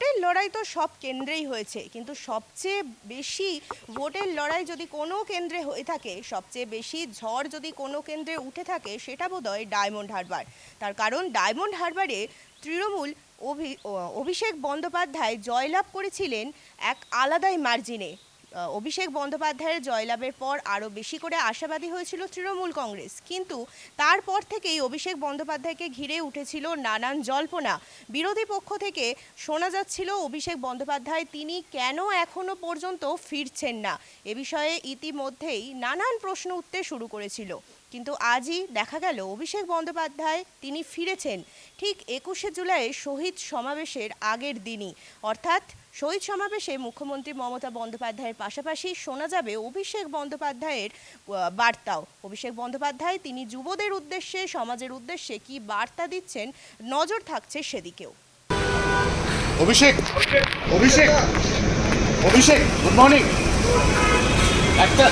লড়াই তো সব কেন্দ্রেই হয়েছে, কিন্তু সবচেয়ে বেশি ভোটের লড়াই যদি কোনো কেন্দ্রে হয়ে থাকে, সবচেয়ে বেশি ঝড় যদি কোনো কেন্দ্রে উঠে থাকে, সেটা বোধহয় ডায়মন্ড হারবার। তার কারণ ডায়মন্ড হারবারে তৃণমূল অভি- অভিষেক বন্দ্যোপাধ্যায় জয়লাভ করেছিলেন এক আলাদাই মার্জিনে। অভিষেক বন্দ্যোপাধ্যায়ের জয়লাভের পর আরও বেশি করে আশাবাদী হয়েছিল তৃণমূল কংগ্রেস। কিন্তু তারপর থেকেই অভিষেক বন্দ্যোপাধ্যায়কে ঘিরে উঠেছিল নানান জল্পনা। বিরোধী পক্ষ থেকে শোনা যাচ্ছিল, অভিষেক বন্দ্যোপাধ্যায়, তিনি কেন এখনও পর্যন্ত ফিরছেন না? এ বিষয়ে ইতিমধ্যেই নানান প্রশ্ন উঠতে শুরু করেছিল। কিন্তু আজই দেখা গেল অভিষেক বন্দ্যোপাধ্যায় তিনি ফিরেছেন ঠিক একুশে জুলাই শহীদ সমাবেশের আগের দিনই। অর্থাৎ শহীদ সমাবেশে মুখ্যমন্ত্রী মমতা বন্দ্যোপাধ্যায়ের পাশাপাশি শোনা যাবে অভিষেক বন্দ্যোপাধ্যায়ের বার্তাও। অভিষেক বন্দ্যোপাধ্যায় তিনি যুবদের উদ্দেশ্যে সমাজের উদ্দেশ্যে কি বার্তা দিচ্ছেন? নজর থাকছে সেদিকেও। অভিষেক অভিষেক অভিষেক গুড মর্নিং একটা